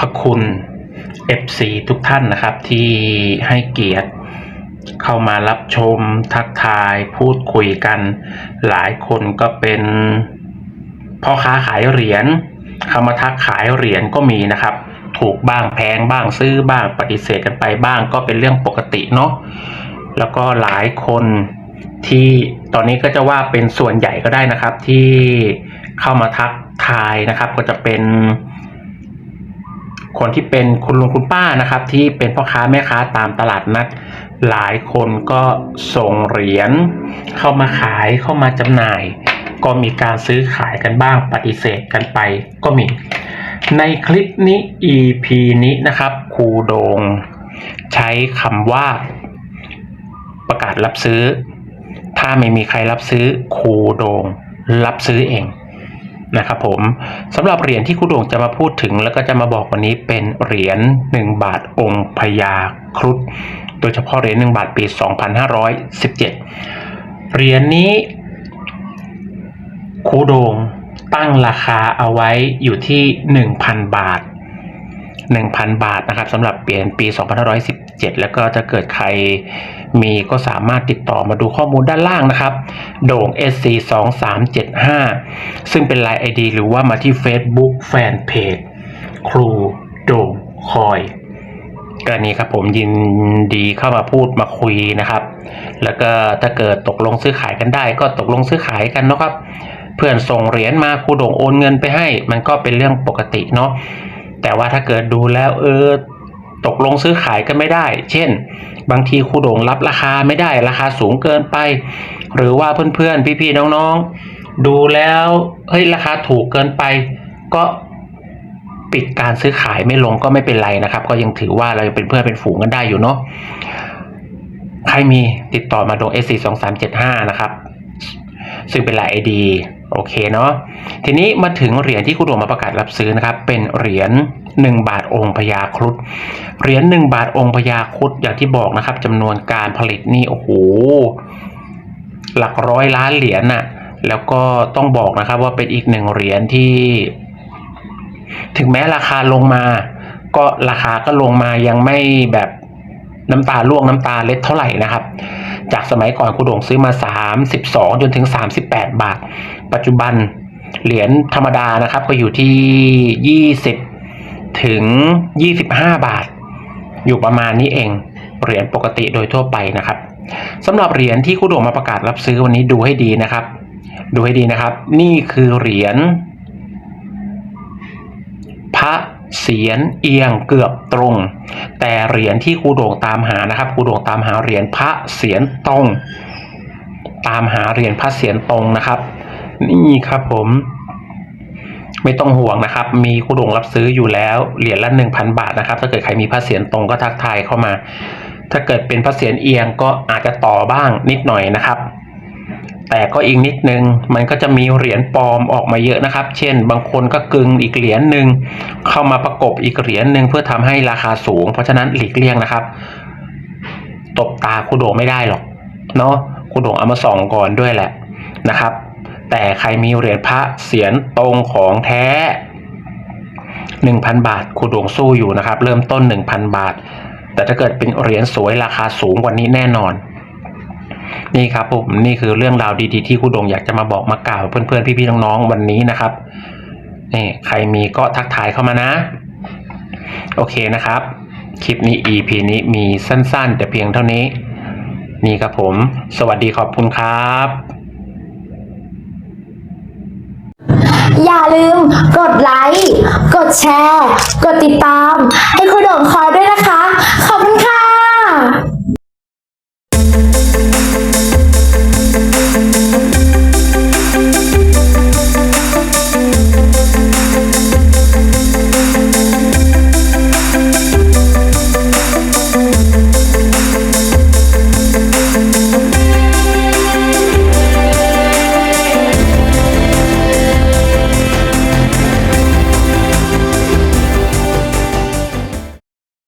พระคุณ FC ทุกท่านนะครับ ที่ให้เกียรติเข้ามารับชมทักทายพูดคุยกัน หลายคนก็เป็นพ่อค้าขายเหรียญเข้ามาทักขายเหรียญก็มีนะครับ ถูกบ้างแพงบ้างซื้อบ้างปฏิเสธกันไปบ้างก็เป็นเรื่องปกติเนาะแล้วก็หลายคนที่ตอนนี้ก็จะว่าเป็นส่วนใหญ่ก็ได้นะครับ ที่เข้ามาทักทายนะครับ ก็จะเป็น คนที่เป็นคุณลุงคุณป้านะครับ ที่เป็นพ่อค้าแม่ค้าตามตลาดนัดหลายคนก็ส่งเหรียญเข้ามาขายเข้ามาจำหน่าย ก็มีการซื้อขายกันบ้างปฏิเสธกันไปก็มี ในคลิปนี้ EP นี้นะครับครูโดง ใช้คำว่า ประกาศรับซื้อ ถ้าไม่มีใครรับซื้อครูโดง รับซื้อเอง นะครับผมสำหรับเหรียญที่คุณดวงจะมาพูดถึง แล้วก็จะมาบอกวันนี้เป็นเหรียญ1บาทองค์พญาครุฑโดยเฉพาะเหรียญ1บาทปี 2517 เหรียญนี้คูโดงตั้งราคาเอาไว้อยู่ที่ 1,000 บาท 1,000 บาทนะครับสำหรับเปลี่ยนปี 2517 แล้วก็จะเกิดใครมีก็สามารถติดต่อมาดูข้อมูลด้านล่างนะครับ โด่ง SC 2 3 7 5ซึ่งเป็น Line ID หรือว่ามาที่ Facebook Fanpage ครูโด่งคอยก็นี้ครับผมยินดีเข้ามาพูดมาคุยนะครับ แล้วก็ถ้าเกิดตกลงซื้อขายกันได้ ก็ตกลงซื้อขายกันนะครับ เพื่อนส่งเหรียญมาครูโด่งโอนเงินไปให้ มันก็เป็นเรื่องปกติเนาะ แต่ว่าถ้าเกิดดูแล้วเออตกลงซื้อขายกันไม่ได้ เช่น บางทีครูโด่งรับราคาไม่ได้ราคาสูงเกินไป หรือว่าเพื่อนๆ พี่ๆ น้องๆ ดูแล้วเฮ้ยราคาถูกเกินไป ก็ปิดการซื้อขายไม่ลงก็ไม่เป็นไรนะครับ ก็ยังถือว่าเรายังเป็นเพื่อนเป็นฝูงกันได้อยู่เนาะใครมีติดต่อมาโดง SC 2 3 7 5 นะครับ ซึ่งเป็นลาย ID โอเคเนาะทีนี้มาถึงเหรียญที่คุณโดงมาประกาศรับซื้อนะครับ เป็นเหรียญ1 บาทองค์พญาครุฑเหรียญ1บาทองค์พญาครุฑอย่างที่บอกนะครับจำนวนการผลิตนี่โอ้โหหลักร้อยล้านเหรียญน่ะแล้วก็ต้องบอกนะครับว่าเป็นอีกหนึ่งเหรียญที่ ถึงแม้ราคาลงมา ก็ราคาก็ลงมายังไม่แบบน้ำตาล่วงน้ำตาเล็ดเท่าไหร่นะครับ จากสมัยก่อนคุณโด่งซื้อมา 32 จนถึง 38 บาท ปัจจุบันเหรียญธรรมดานะครับ ก็อยู่ที่ 20 ถึง 25 บาท อยู่ประมาณนี้เองเหรียญปกติโดยทั่วไปนะครับสำหรับเหรียญที่คุณโด่งมาประกาศรับซื้อวันนี้ดูให้ดีนะครับ ดูให้ดีนะครับ นี่คือเหรียญพระ เสียรเอียงเกือบตรง แต่เหรียญที่ครูโด่งตามหานะครับครูโด่งตามหาเหรียญพระเสียรตรง ตามหาเหรียญพระเสียรตรงนะครับ นี่ครับผม ไม่ต้องห่วงนะครับ มีครูโด่งรับซื้ออยู่แล้วเหรียญละหนึ่งพันบาทนะครับ ถ้าเกิดใครมีพระเสียรตรงก็ทักทายเข้ามา ถ้าเกิดเป็นพระเสียรเอียงก็อาจจะต่อบ้างนิดหน่อยนะครับ แต่ก็อีกนิดนึงมันก็จะมีเหรียญปลอมออกมาเยอะนะครับ เช่น บางคนก็กึงอีกเหรียญหนึ่งเข้ามาประกบอีกเหรียญหนึ่งเพื่อทำให้ราคาสูง เพราะฉะนั้นหลีกเลี่ยงนะครับ ตบตาคุโดงไม่ได้หรอกเนาะคุโดงเอามาส่องก่อนด้วยแหละนะครับ แต่ใครมีเหรียญพระเสียรตรงของแท้หนึ่งพันบาทคุโดงสู้อยู่นะครับ เริ่มต้นหนึ่งพันบาท แต่ถ้าเกิดเป็นเหรียญสวยราคาสูงกว่านี้แน่นอน นี่ครับผมนี่คือเรื่องราวดีๆที่ครูดงอยากจะมาบอกมากล่าวเพื่อนๆพี่ๆน้องๆวันนี้นะครับนี่ใครมีก็ทักทายเข้ามานะ โอเคนะครับ คลิปนี้ EP นี้มีสั้นๆ แต่เพียงเท่านี้ นี่ครับผม สวัสดีขอบคุณครับ อย่าลืมกดไลค์ กดแชร์ กดติดตาม ให้คุณโด่งคอ